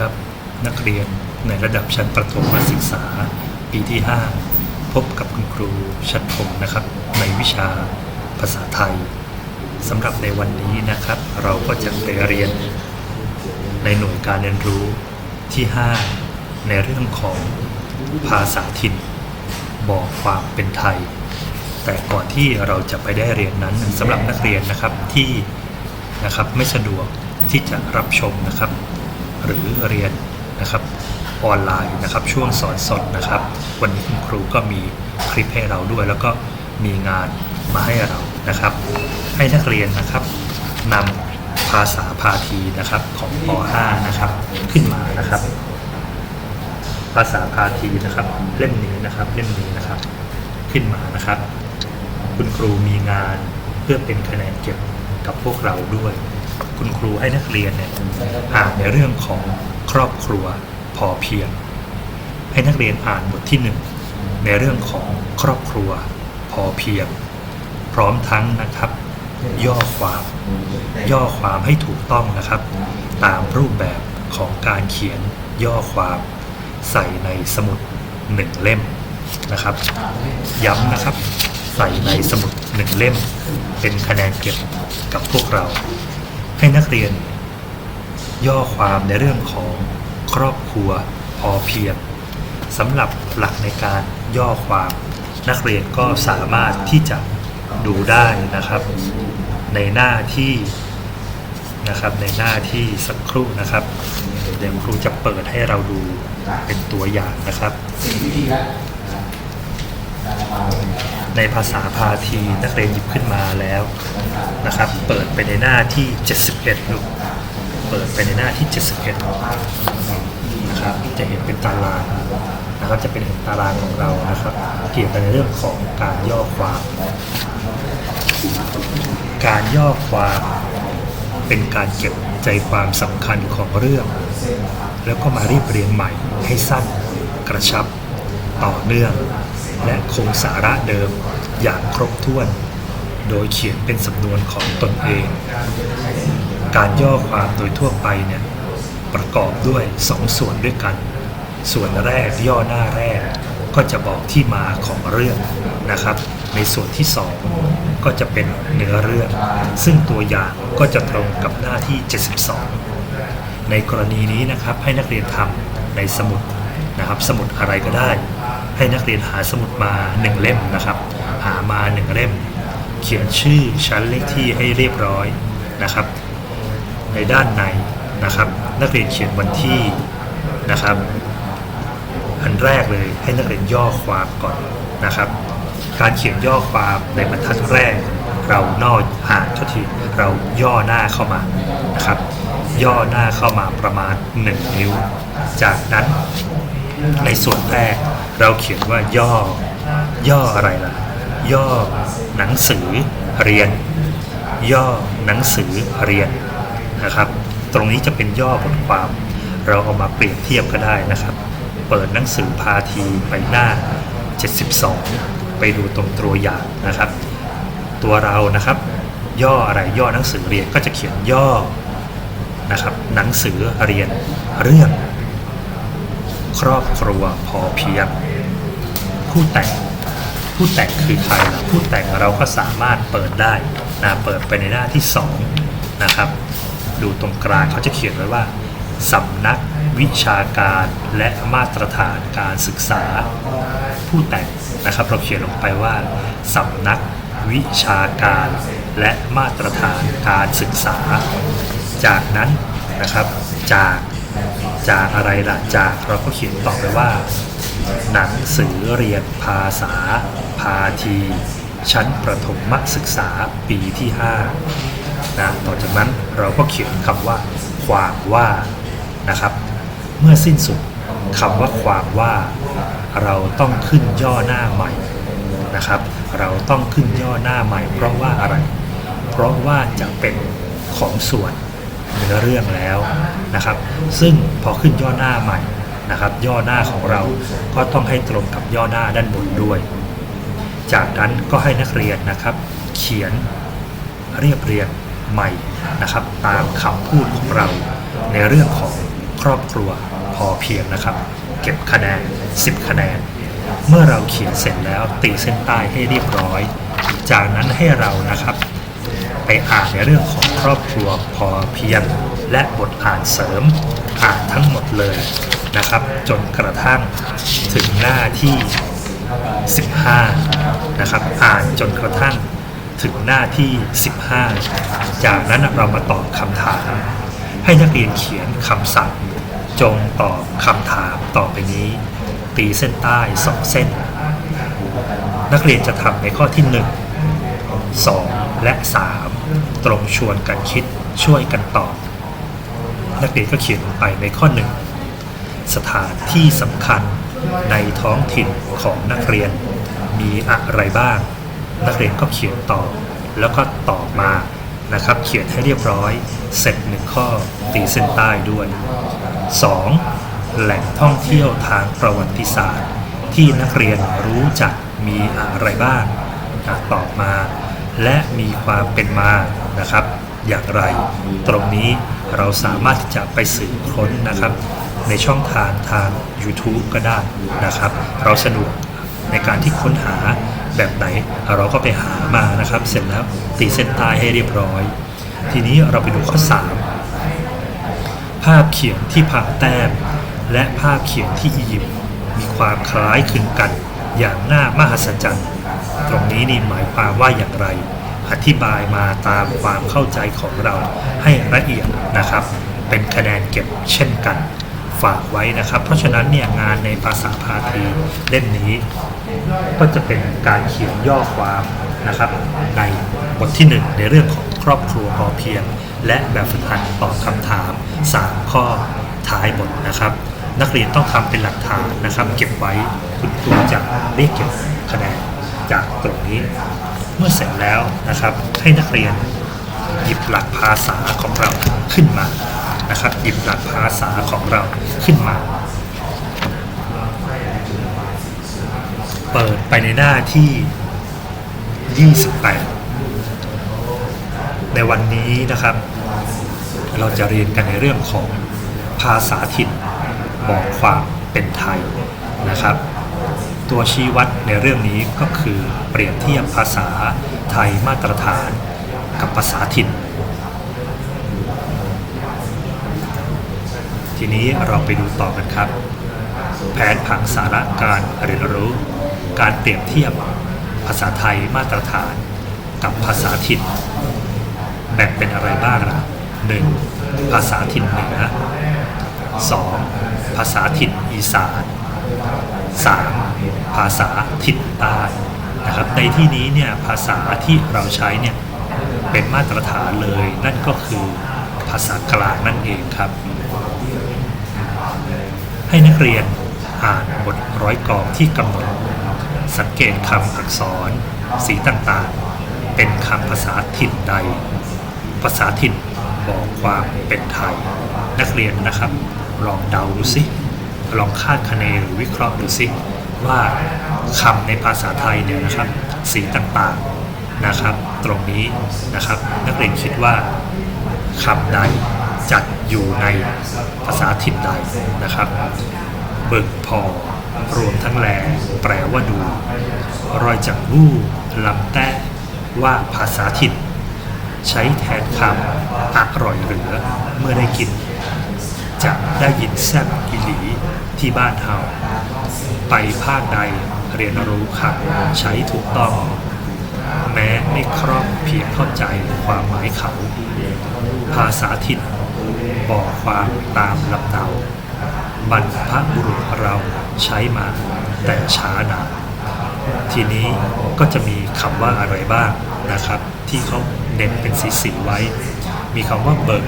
ครับ นักเรียนในระดับชั้นประถมศึกษา ปีที่ 5 พบกับคุณครูชัดพงศ์นะครับ ในวิชาภาษาไทยสำหรับในวันนี้นะครับ เราก็จะไปเรียนในหน่วยการเรียนรู้ที่ 5 ในเรื่องของภาษาถิ่น บอกความเป็นไทย แต่ก่อนที่เราจะไปได้เรียนนั้นสำหรับนักเรียนนะครับที่นะครับไม่สะดวกที่จะรับชมนะครับ หรือเรียนนะครับออนไลน์นะครับช่วงสอนสดนะครับ วันนี้คุณครูก็มีคลิปให้เราด้วย แล้วก็มีงานมาให้เรานะครับ ให้นักเรียนนะครับนำภาษาพาทีนะครับของป .5 นะครับขึ้นมานะครับ ภาษาพาทีนะครับเล่มนี้นะครับเล่มนี้นะครับขึ้นมานะครับ คุณครูมีงานเพื่อเป็นคะแนนเก็บกับพวกเราด้วย คุณครูให้นักเรียนเนี่ยอ่านในเรื่องของครอบครัวพอเพียง ให้นักเรียนอ่านบทที่หนึ่งในเรื่องของครอบครัวพอเพียง พร้อมทั้งนะครับ ย่อความย่อความให้ถูกต้องนะครับ ตามรูปแบบของการเขียนย่อความใส่ในสมุดหนึ่งเล่มนะครับ ย้ำนะครับ ใส่ในสมุดหนึ่งเล่ม เป็นคะแนนเก็บกับพวกเรา ให้นักเรียน ย่อความในเรื่องของครอบครัวพอเพียงสำหรับหลักในการย่อความ นักเรียนก็สามารถที่จะดูได้นะครับ ในหน้าที่นะครับในหน้าที่สักครู่นะครับ เดี๋ยวครูจะเปิดให้เราดูเป็นตัวอย่างนะครับ ในภาษาพาทีนักเรียนหยิบขึ้นมาแล้วนะครับ เปิดไปในหน้าที่ 71ลูกเปิดไปในหน้าที่ 71นะครับจะเห็นเป็นตารางนะครับจะเป็นเห็นตารางของเรานะครับ เกี่ยวกับในเรื่องของการย่อความ การย่อความเป็นการเก็บใจความสำคัญของเรื่อง แล้วก็มาเรียบเรียงใหม่ให้สั้นกระชับ ต่อเนื่อง และคงสาระเดิมอย่างครบถ้วน โดยเขียนเป็นสำนวนของตนเอง การย่อความโดยทั่วไปเนี่ยประกอบด้วยสองส่วนด้วยกัน ส่วนแรกย่อหน้าแรกก็จะบอกที่มาของเรื่องนะครับ ในส่วนที่สองก็จะเป็นเนื้อเรื่อง ซึ่งตัวอย่างก็จะตรงกับหน้าที่ 72 ในกรณีนี้นะครับให้นักเรียนทำในสมุดนะครับ สมุดอะไรก็ได้ ให้นักเรียนหาสมุดมาหนึ่งเล่มนะครับ หามาหนึ่งเล่ม เขียนชื่อชั้นเลขที่ให้เรียบร้อยนะครับ ในด้านในนะครับ นักเรียนเขียนวันที่นะครับ อันแรกเลยให้นักเรียนย่อความก่อนนะครับ การเขียนย่อความในบรรทัดแรก เรานอกห่างก็ทีเราย่อหน้าเข้ามานะครับ ย่อหน้าเข้ามาประมาณ 1 นิ้ว จากนั้นในส่วนแรก เราเขียนว่าย่อ ย่ออะไรล่ะ ย่อหนังสือเรียน ย่อหนังสือเรียนนะครับ ตรงนี้จะเป็นย่อบทความ เราเอามาเปรียบเทียบก็ได้นะครับ เปิดหนังสือพาทีไปหน้า 72 ไปดูตรงตัวอย่างนะครับ ตัวเรานะครับ ย่ออะไรย่อหนังสือเรียนก็จะเขียนย่อนะครับหนังสือเรียนเรื่อง ครอบครัวพอเพียง ผู้แต่งผู้แต่งคือใครล่ะผู้แต่งเราก็สามารถเปิดได้นะเปิดไปในหน้าที่2นะครับดูตรงกลางเขาจะเขียนไว้ว่าสำนักวิชาการและมาตรฐานการศึกษา ผู้แต่งนะครับ เราเขียนลงไปว่าสำนักวิชาการและมาตรฐานการศึกษา จากนั้นนะครับจากจากอะไรล่ะจากเราก็เขียนต่อไปว่า หนังสือเรียนภาษา พาที ชั้นประถมศึกษาปีที่5นะต่อจากนั้นเราก็เขียนคำว่า ความว่านะครับ เมื่อสิ้นสุดคำว่าความว่าเราต้องขึ้นย่อหน้าใหม่นะครับ เราต้องขึ้นย่อหน้าใหม่ เพราะว่าอะไร เพราะว่าจะเป็นของส่วนเนื้อเรื่องแล้วนะครับ ซึ่งพอขึ้นย่อหน้าใหม่ นะครับย่อหน้าของเราก็ต้องให้ตรงกับย่อหน้าด้านบนด้วย จากนั้นก็ให้นักเรียนนะครับ เขียนเรียบเรียงใหม่นะครับ ตามคำพูดของเราในเรื่องของครอบครัวพอเพียงนะครับ เก็บคะแนน 10 คะแนน เมื่อเราเขียนเสร็จแล้วตีเส้นใต้ให้เรียบร้อย จากนั้นให้เรานะครับ ไปอ่านในเรื่องของครอบครัวพอเพียง และบทอ่านเสริม อ่านทั้งหมดเลย นะครับ จนกระทั่งถึงหน้าที่ 15 นะครับ อ่านจนกระทั่งถึงหน้าที่ 15 จากนั้นเรามาตอบคำถาม ให้นักเรียนเขียนคำสั่งจงตอบคำถามต่อไปนี้ ตีเส้นใต้สองเส้น นักเรียนจะทำในข้อที่ 1 2 และ 3 ตรงชวนกันคิดช่วยกันตอบ นักเรียนก็เขียนลงไปในข้อ1 สถานที่สำคัญในท้องถิ่นของนักเรียน มีอะไรบ้าง นักเรียนก็เขียนตอบแล้วก็ตอบมานะครับ เขียนให้เรียบร้อย เสร็จหนึ่งข้อตีเส้นใต้ด้วย 2. แหล่งท่องเที่ยวทางประวัติศาสตร์ ที่นักเรียนรู้จักมีอะไรบ้างอะตอบมา และมีความเป็นมานะครับ อย่างไร ตรงนี้เราสามารถที่จะไปสืบค้นนะครับ ในช่องทางทาง YouTube ก็ได้นะครับ เราสะดวกในการที่ค้นหาแบบไหน เราก็ไปหามานะครับ เสร็จแล้วตีเส้นใต้ให้เรียบร้อย ทีนี้เราไปดูข้อ 3 ภาพเขียนที่ผาแต้ม และภาพเขียนที่อียิปต์มีความคล้ายคลึงกันอย่างน่ามหัศจรรย์ ตรงนี้นี่หมายความว่าอย่างไร อธิบายมาตามความเข้าใจของเราให้ละเอียดนะครับ เป็นคะแนนเก็บเช่นกัน ฝากไว้นะครับ เพราะฉะนั้นเนี่ยงานในภาษาพาทีเล่มนี้ ก็จะเป็นการเขียนย่อความนะครับในบทที่ 1 ในเรื่องของครอบครัวพอเพียง และแบบฝึกหัดตอบคำถาม 3 ข้อท้ายบทนะครับ นักเรียนต้องทำเป็นหลักฐานนะครับ เก็บไว้คุณครูจะเรียกเก็บคะแนนจากตรงนี้ เมื่อเสร็จแล้วนะครับให้นักเรียนหยิบหลักภาษาของเราขึ้นมา นะครับหยิบหลักภาษาของเราขึ้นมา เปิดไปในหน้าที่ 28 ในวันนี้นะครับ เราจะเรียนกันในเรื่องของภาษาถิ่นบอกความเป็นไทยนะครับ ตัวชี้วัดในเรื่องนี้ก็คือเปรียบเทียบภาษาไทยมาตรฐานกับภาษาถิ่น ทีนี้เราไปดูต่อกันครับ แผนผังสาระการเรียนรู้ การเปรียบเทียบภาษาไทยมาตรฐานกับภาษาถิ่น แบ่งเป็นอะไรบ้างล่ะ 1. ภาษาถิ่นเหนือ 2. ภาษาถิ่นอีสาน 3. ภาษาถิ่นใต้นะครับในที่นี้เนี่ยภาษาที่เราใช้เนี่ยเป็นมาตรฐานเลย นั่นก็คือภาษากลางนั่นเองครับ ให้นักเรียนอ่านบทร้อยกรองที่กำหนด สังเกตคำอักษร สีต่างๆ เป็นคำภาษาถิ่นใด ภาษาถิ่นบอกความเป็นไทย นักเรียนนะครับ ลองเดาดูสิลองคาดคะเนหรือวิเคราะห์ดูสิว่าคำในภาษาไทยเนี่ยนะครับ สีต่างๆนะครับ ตรงนี้นะครับ นักเรียนคิดว่าคำใด จัดอยู่ในภาษาถิ่นใดนะครับ เบิกพอ รวมทั้งแลแปลว่าดู รอยจากวู้ลำแต้ว่าภาษาถิ่น ใช้แทนคำอร่อยเหลือเมื่อได้กิน จะได้ยินแซ่บอิหลีที่บ้านเฮาไปภาคใดเรียนรู้คำใช้ถูกต้อง แม้ไม่ครอบเพียงเข้าใจความหมายเขา ภาษาถิ่น บอกความตามลำเนาบรรพบุรุษเราใช้มาแต่ช้านานทีนี้ก็จะมีคำว่าอะไรบ้างนะครับ ที่เขาเน้นเป็นสีสีไว้ มีคำว่าเบิก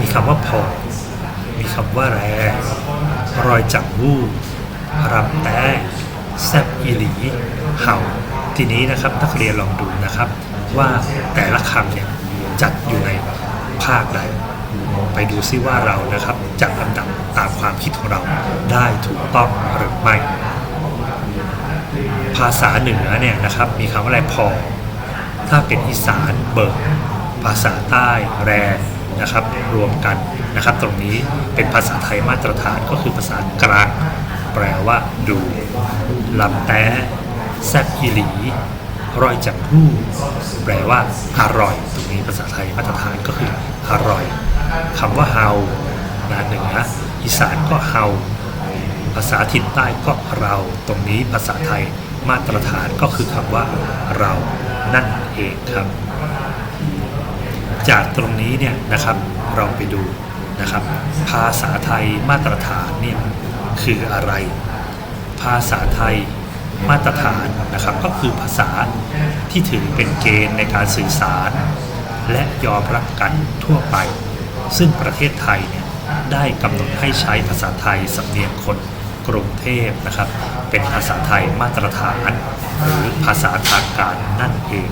มีคำว่าพอมีคำว่าแรรอยจับวู้รำแต้แซบอีหลีเห่า ทีนี้นะครับนักเรียนลองดูนะครับ ว่าแต่ละคำเนี่ยจัดอยู่ใน ภาคใดไปดูซิว่าเรานะครับจัดลำดับตามความคิดของเราได้ถูกต้องหรือไม่ ภาษาเหนือเนี่ยนะครับมีคำว่าอะไรพอ ถ้าเป็นอีสานเบิกภาษาใต้แรนะครับรวมกันนะครับ ตรงนี้เป็นภาษาไทยมาตรฐานก็คือภาษากลางแปลว่าดูลำแต้แซบอีหลี ร่อยจากผู้แปลว่าอร่อย ตรงนี้ภาษาไทยมาตรฐานก็คืออร่อยคำว่าเฮานะเหนืออีสานก็เฮาภาษาถิ่นใต้ก็เรา ตรงนี้ภาษาไทยมาตรฐานก็คือคำว่าเรานั่นเองครับ จากตรงนี้เนี่ยนะครับเราไปดูนะครับ ภาษาไทยมาตรฐานเนี่ยคืออะไร ภาษาไทย มาตรฐานนะครับ ก็คือภาษาที่ถือเป็นเกณฑ์ในการสื่อสาร และยอมรับกันทั่วไป ซึ่งประเทศไทยเนี่ยได้กำหนดให้ใช้ภาษาไทยสำเนียงคนกรุงเทพนะครับ เป็นภาษาไทยมาตรฐาน หรือภาษาทางการนั่นเอง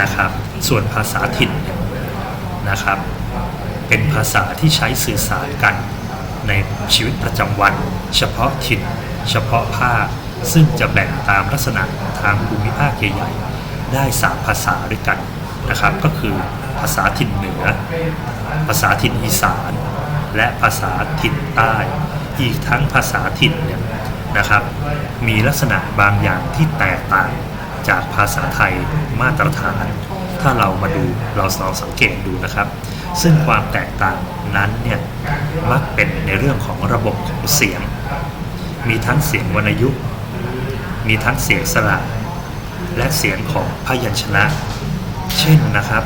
นะครับ ส่วนภาษาถิ่นนะครับ เป็นภาษาที่ใช้สื่อสารกันในชีวิตประจำวัน เฉพาะถิ่น เฉพาะภาค ซึ่งจะแบ่งตามลักษณะทางภูมิภาคใหญ่ๆได้สามภาษาด้วยกันนะครับ ก็คือภาษาถิ่นเหนือ ภาษาถิ่นอีสาน และภาษาถิ่นใต้ อีกทั้งภาษาถิ่นเนี่ยนะครับ มีลักษณะบางอย่างที่แตกต่างจากภาษาไทยมาตรฐาน ถ้าเรามาดูเราลองสังเกตดูนะครับ ซึ่งความแตกต่างนั้นเนี่ยมักเป็นในเรื่องของระบบของเสียง มีทั้งเสียงวรรณยุกต์ มีทั้งเสียงสระ และเสียงของพยัญชนะ เช่นนะครับ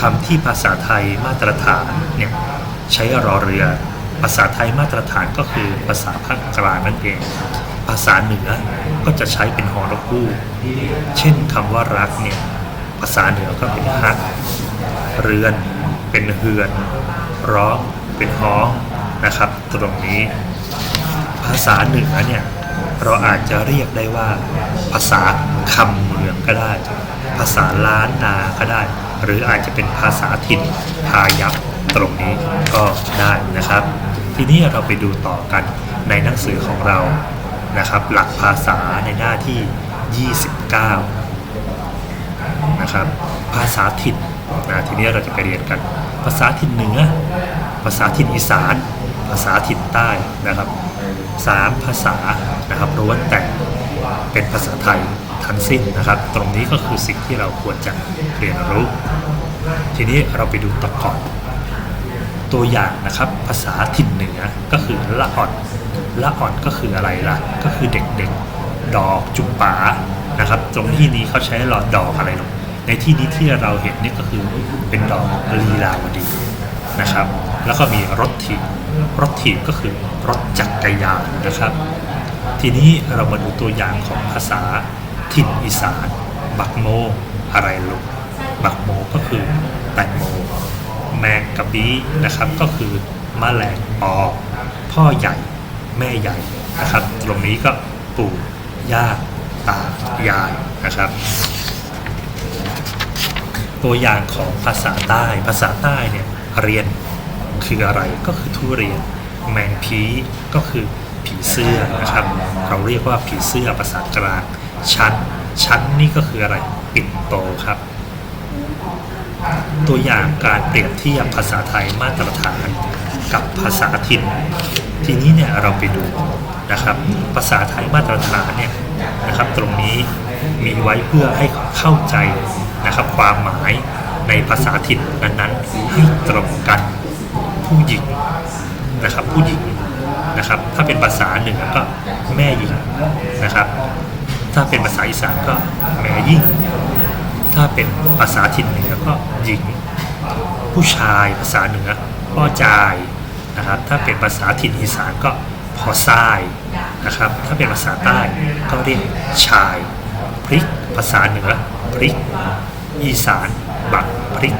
คำที่ภาษาไทยมาตรฐานเนี่ยใช้รอเรือ ภาษาไทยมาตรฐานก็คือภาษาภาคกลางนั่นเอง ภาษาเหนือก็จะใช้เป็นฮอนกูเช่นคำว่ารักเนี่ยภาษาเหนือก็เป็นฮัก เรือน เป็นเฮือน ร้อง เป็นฮ้องนะครับ ตรงนี้ ภาษาเหนือเนี่ย เราอาจจะเรียกได้ว่า ภาษาคำเมืองก็ได้ ภาษาล้านนาก็ได้ หรืออาจจะเป็นภาษาถิ่นพายัพตรงนี้ก็ได้นะครับ ทีนี้เราไปดูต่อกันในหนังสือของเรานะครับ หลักภาษาในหน้าที่ 29 นะครับ ภาษาถิ่นนะทีนี้เราจะไปเรียนกัน ภาษาถิ่นเหนือ ภาษาถิ่นอีสาน ภาษาถิ่นใต้นะครับสามภาษา นะครับล้วนแต่เป็นภาษาไทยทั้งสิ้นนะครับ ตรงนี้ก็คือสิ่งที่เราควรจะเรียนรู้ ทีนี้เราไปดูต่อก่อนตัวอย่างนะครับภาษาถิ่นเหนือก็คือละอ่อนละอ่อนก็คืออะไรล่ะ ก็คือเด็กๆ ดอกจุมป๋านะครับ ตรงที่นี้เขาใช้หลอดดอกอะไรหรอกในที่นี้ที่เราเห็นนี่ก็คือเป็นดอกลีลาวดีนะครับ แล้วก็มีรถถีบรถถีบก็คือรถจักรยานนะครับ ทีนี้เรามาดูตัวอย่างของภาษาถิ่นอีสาน บักโม อะไรลูกบักโมก็คือแตงโม แมงกะบีนะครับก็คือมแมลงปอ พ่อใหญ่ แม่ใหญ่นะครับ ตรงนี้ก็ปู่ย่าตายายนะครับ ตัวอย่างของภาษาใต้ ภาษาใต้เนี่ยเรียนคืออะไรก็คือทุเรียน แมงผีก็คือ ผีเสื้อนะครับ เราเรียกว่าผีเสื้อภาษากลางชั้น ชั้นนี่ก็คืออะไรปิ่นโตครับ ตัวอย่างการเปรียบเทียบภาษาไทยมาตรฐานกับภาษาถิ่น ทีนี้เนี่ยเราไปดูนะครับ ภาษาไทยมาตรฐานเนี่ยนะครับ ตรงนี้มีไว้เพื่อให้เข้าใจนะครับความหมายในภาษาถิ่นนั้นๆให้ตรงกันผู้หญิงนะครับผู้หญิง นะครับ ถ้าเป็นภาษาเหนือก็แม่หญิงนะครับ ถ้าเป็นภาษาอีสานก็แม่ยิ่ง ถ้าเป็นภาษาถิ่นเหนือก็หญิง ผู้ชายภาษาเหนือพ่อจายนะครับ ถ้าเป็นภาษาถิ่นอีสานก็พอทรายนะครับ ถ้าเป็นภาษาใต้ก็เรียกชายพริก ภาษาเหนือพริก อีสานบักพริก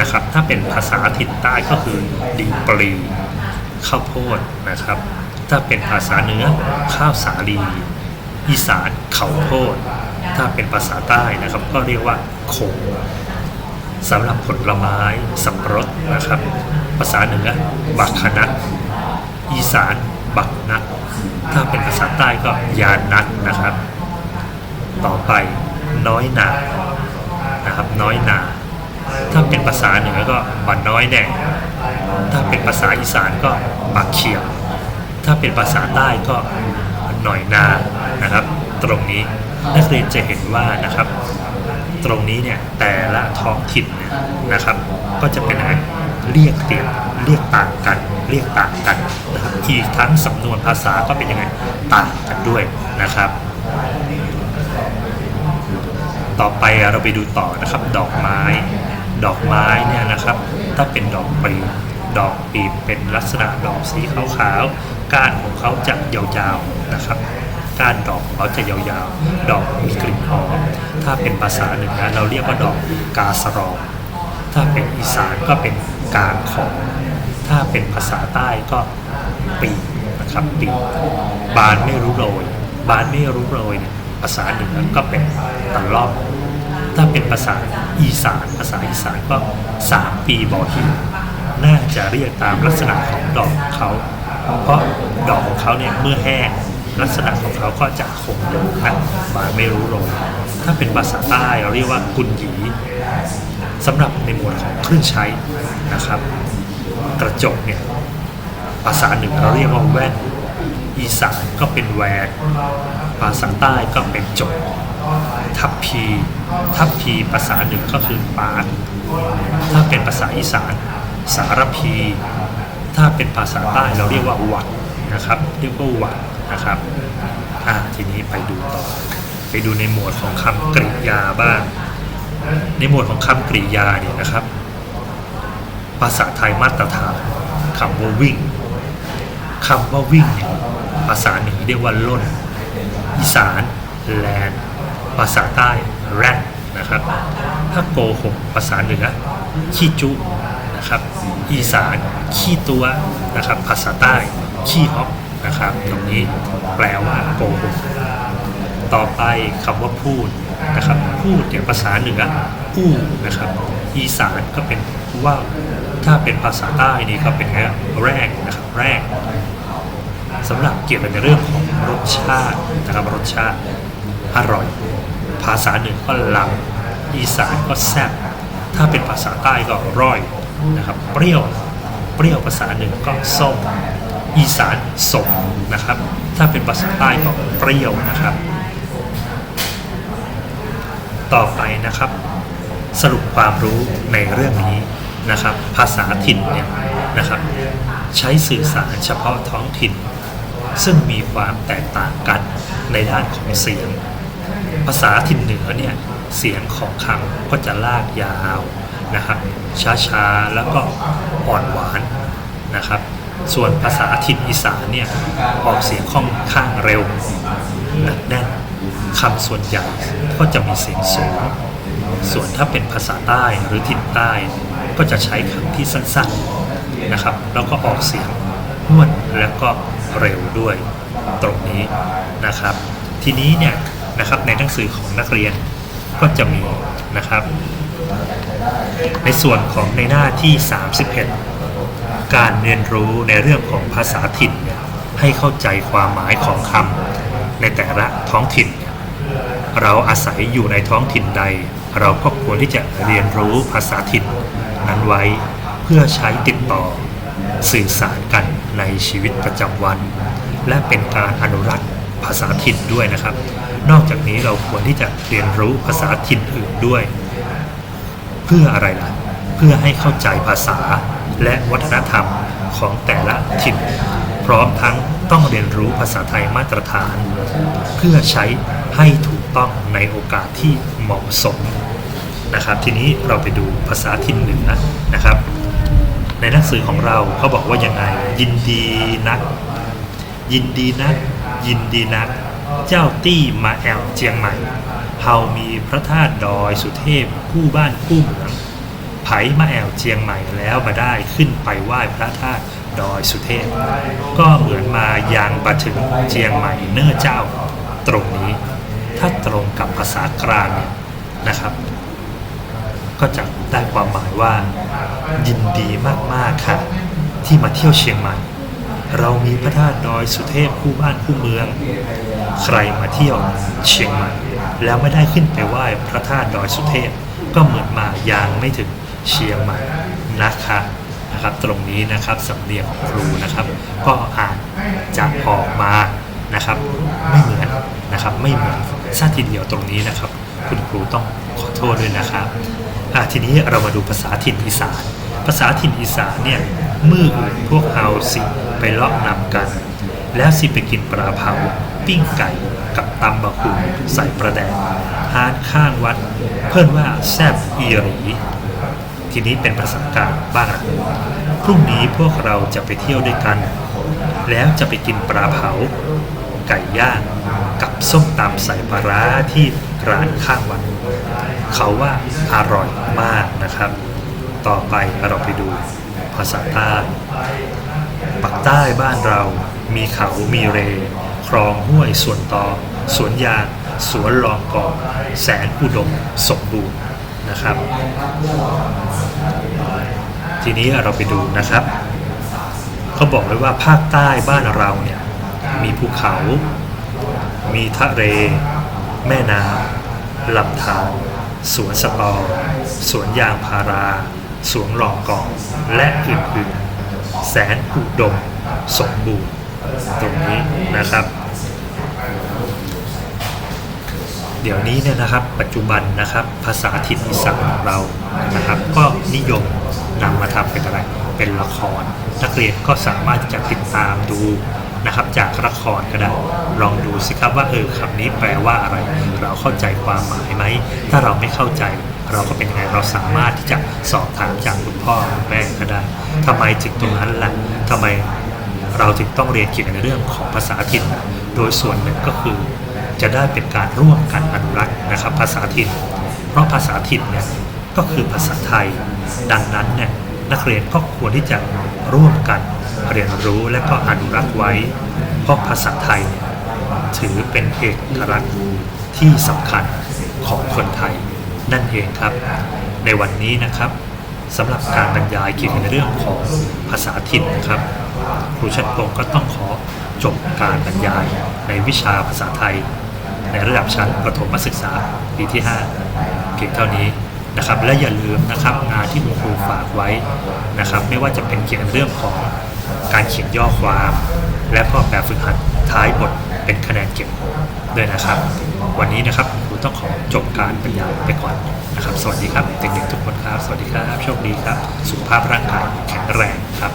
นะครับ ถ้าเป็นภาษาถิ่นใต้ก็คือดีปรีข้าวโพดนะครับ ถ้าเป็นภาษาเหนือข้าวสาลี อีสานเขาโพดถ้าเป็นภาษาใต้นะครับ ก็เรียกว่าโขงสำหรับผลไม้สับปะรดนะครับ ภาษาเหนือบักขนัดอีสานบักนัดถ้าเป็นภาษาใต้ก็ยานัดนะครับ ต่อไปน้อยนานะครับน้อยนา ถ้าเป็นภาษาเหนือก็บันน้อยแน่ถ้าเป็นภาษาอีสานก็ปากเขียว ถ้าเป็นภาษาใต้ก็หน่อยนานะครับ ตรงนี้นักเรียนจะเห็นว่านะครับ ตรงนี้เนี่ยแต่ละท้องถิ่นเนี่ยนะครับ ก็จะเป็นอะไรเรียกเตียงเรียกต่างกัน เรียกต่างกันนะครับอีกทั้งสำนวนภาษาก็เป็นยังไงต่างกันด้วยนะครับ ต่อไปเราไปดูต่อนะครับ ดอกไม้ ดอกไม้เนี่ยนะครับ ถ้าเป็นดอกปีดอกปีเป็นลักษณะดอกสีขาวๆ ก้านของเขาจะยาวๆนะครับ ก้านดอกของเขาจะยาวๆ ดอกมีกลิ่นหอมถ้าเป็นภาษาเหนือเราเรียกว่าดอกกาสรอง ถ้าเป็นอีสานก็เป็นกาของ ถ้าเป็นภาษาใต้ก็ปีนะครับปีบานไม่รู้โรย บานไม่รู้โรยเนี่ยภาษาเหนือก็เป็นตะล่อมถ้าเป็นภาษาอีสานภาษาอีสานก็สามปีบอหินน่าจะเรียกตามลักษณะของดอกเขา เพราะดอกของเขาเนี่ยเมื่อแห้งลักษณะของเขาก็จะคงอยู่นะบานไม่รู้โรยถ้าเป็นภาษาใต้เราเรียกว่ากุนหยีสำหรับในหมวดของเครื่องใช้นะครับ กระจกเนี่ยภาษาหนึ่งเราเรียกว่าแว่นอีสานก็เป็นแหวนภาษาใต้ก็เป็นจกทัพพีทัพพีภาษาหนึ่งก็คือปานถ้าเป็นภาษาอีสาน สารพี ถ้าเป็นภาษาใต้เราเรียกว่าหวัดนะครับ เรียกว่าหวัดนะครับอ่าทีนี้ไปดูต่อ ไปดูในหมวดของคำกริยาบ้าง ในหมวดของคำกริยาเนี่ยนะครับ ภาษาไทยมาตรฐานคำว่าวิ่งคำว่าวิ่งเนี่ยภาษาเหนือเรียกว่าล่น อีสานแลนภาษาใต้แรดนะครับ ถ้าโกหกภาษาเหนือขี้จุ นะครับอีสานขี้ตัวนะครับภาษาใต้ขี้ฮอกนะครับตรงนี้แปลว่าโกหกต่อไปคำว่าพูดนะครับพูดเนี่ยภาษาเหนืออู้นะครับอีสานก็เป็นว่าถ้าเป็นภาษาใต้นี่ก็เป็นแค่แรกนะครับแรกสำหรับเกี่ยวกับในเรื่องของรสชาตินะครับรสชาติอร่อย ภาษาเหนือก็ลำอีสานก็แซ่บถ้าเป็นภาษาใต้ก็ร่อย นะครับเปรี้ยวเปรี้ยวภาษาเหนือก็ส้มอีสานสมนะครับ ถ้าเป็นภาษาใต้ก็เปรี้ยวนะครับ ต่อไปนะครับ สรุปความรู้ในเรื่องนี้นะครับ ภาษาถิ่นเนี่ยนะครับ ใช้สื่อสารเฉพาะท้องถิ่น ซึ่งมีความแตกต่างกันในด้านของเสียง ภาษาถิ่นเหนือเนี่ยเสียงของคำก็จะลากยาว นะครับช้าๆ แล้วก็อ่อนหวานนะครับ ส่วนภาษาถิ่นอีสานเนี่ยออกเสียงค่อนข้างเร็วหนักแน่นคำส่วนใหญ่ก็จะมีเสียงสูง ส่วนถ้าเป็นภาษาใต้หรือถิ่นใต้ ก็จะใช้คำที่สั้นๆนะครับ แล้วก็ออกเสียงห้วนแล้วก็เร็วด้วยตรงนี้นะครับ ทีนี้เนี่ยนะครับในหนังสือของนักเรียนก็จะมีนะครับ ในส่วนของในหน้าที่ 31 การเรียนรู้ในเรื่องของภาษาถิ่น ให้เข้าใจความหมายของคำในแต่ละท้องถิ่น เราอาศัยอยู่ในท้องถิ่นใด เราก็ควรที่จะเรียนรู้ภาษาถิ่น นั้นไว้เพื่อใช้ติดต่อสื่อสารกันในชีวิตประจำวัน และเป็นการอนุรักษ์ภาษาถิ่นด้วยนะครับ นอกจากนี้เราควรที่จะเรียนรู้ภาษาถิ่นอื่นด้วย พื่ออะไรล่ะ เพื่อให้เข้าใจภาษาและวัฒนธรรมของแต่ละถิ่นพร้อมทั้งต้องเรียนรู้ภาษาไทยมาตรฐาน เพื่อใช้ให้ถูกต้องในโอกาสที่เหมาะสมนะครับ ทีนี้เราไปดูภาษาถิ่นเหนือนะครับ ในหนังสือของเราเขาบอกว่ายังไง ยินดีนัก ยินดีนัก ยินดีนัก เจ้าตี้มาแอวเจียงใหม่ เฮามีพระธาตุดอยสุเทพคู่บ้านคู่เมืองไผมาแอวเจียงใหม่แล้วมาได้ขึ้นไปไหว้พระธาตุดอยสุเทพ ก็เหมือนมายังมาถึงเจียงใหม่เน้อเจ้า ตรงนี้ ถ้าตรงกับภาษากลางเนี่ยนะครับ ก็จะได้ความหมายว่า ยินดีมากๆค่ะ ที่มาเที่ยวเชียงใหม่ เรามีพระธาตุดอยสุเทพคู่บ้านคู่เมือง ใครมาเที่ยวเชียงใหม่ แล้วไม่ได้ขึ้นไปไหว้พระธาตุดอยสุเทพ ก็เหมือนมายางไม่ถึงเชียงใหม่นะคะนะครับ ตรงนี้นะครับสำเนียงของครูนะครับ ก็อ่าจจะออกมานะครับ ไม่เหมือนนะครับไม่เหมือนซะทีเดียวตรงนี้นะครับ คุณครูต้องขอโทษด้วยนะครับทีนี้เรามาดูภาษาถิ่นอีสาน ภาษาถิ่นอีสานเนี่ยมืออื่นพวกเฮาสิไปเลาะนำกัน แล้วสิไปกินปลาเผา ปิ้งไก่กับตำบะคุงใส่ประแดงทานข้างวัด เพิ่นว่าแซบอีหรีทีนี้เป็นภาษากลางบ้างละพรุ่งนี้พวกเราจะไปเที่ยวด้วยกัน แล้วจะไปกินปลาเผา ไก่ย่างกับส้มตำใส่ปลาร้าที่ร้านข้างวัด เขาว่าอร่อยมากนะครับ ต่อไปเราไปดูภาษาใต้ปักใต้บ้านเรา มีเขามีเร คลองห้วยสวนตอสวนยางสวนลองกองแสนอุดมสมบูรณ์นะครับ ทีนี้เราไปดูนะครับเขาบอกเลยว่าภาคใต้บ้านเราเนี่ยมีภูเขา มีทะเลแม่น้ำลำธารสวนสตอสวนยางพาราสวนลองกอง และอื่นๆ แสนอุดม สมบูรณ์ ตรงนี้นะครับ เดี๋ยวนี้เนี่ยนะครับ ปัจจุบันนะครับ ภาษาถิ่นอีสานของเรานะครับ ก็นิยมนำมาทำเป็นอะไรเป็นละคร นักเรียนก็สามารถที่จะติดตามดูนะครับจากละครก็ได้ลองดูสิครับว่าเออคำนี้แปลว่าอะไร เราเข้าใจความหมายไหม ถ้าเราไม่เข้าใจ เราก็เป็นไงเราสามารถที่จะสอบถามจากคุณพ่อคุณแม่ก็ได้ทำไมถึงตรงนั้นล่ะทำไม เราจึงต้องเรียนเกี่ยวกับในเรื่องของภาษาถิ่น โดยส่วนหนึ่งก็คือ จะได้เป็นการร่วมกันอนุรักษ์นะครับภาษาถิ่น เพราะภาษาถิ่นเนี่ยก็คือภาษาไทย ดังนั้นเนี่ยนักเรียนก็ควรที่จะร่วมกันเรียนรู้และก็อนุรักษ์ไว้ เพราะภาษาไทย ถือเป็นเอกลักษณ์ที่สำคัญของคนไทยนั่นเองครับ ในวันนี้นะครับ สำหรับการบรรยายเกี่ยวกับในเรื่องของภาษาถิ่นนะครับครูชัดพงศ์ก็ต้องขอจบการบรรยายในวิชาภาษาไทย ในระดับชั้นประถมศึกษาปีที่ 5 เพียงเท่านี้นะครับ และอย่าลืมนะครับงานที่คุณครูฝากไว้นะครับ ไม่ว่าจะเป็นเกี่ยวกับเรื่องของการเขียนย่อความ และก็แบบฝึกหัดท้ายบทเป็นคะแนนเก็บด้วยนะครับ วันนี้นะครับครูต้องขอจบการบรรยายไปก่อน นะครับ สวัสดีครับเด็กๆทุกคนครับ สวัสดีครับ โชคดีครับ สุขภาพร่างกายแข็งแรงครับ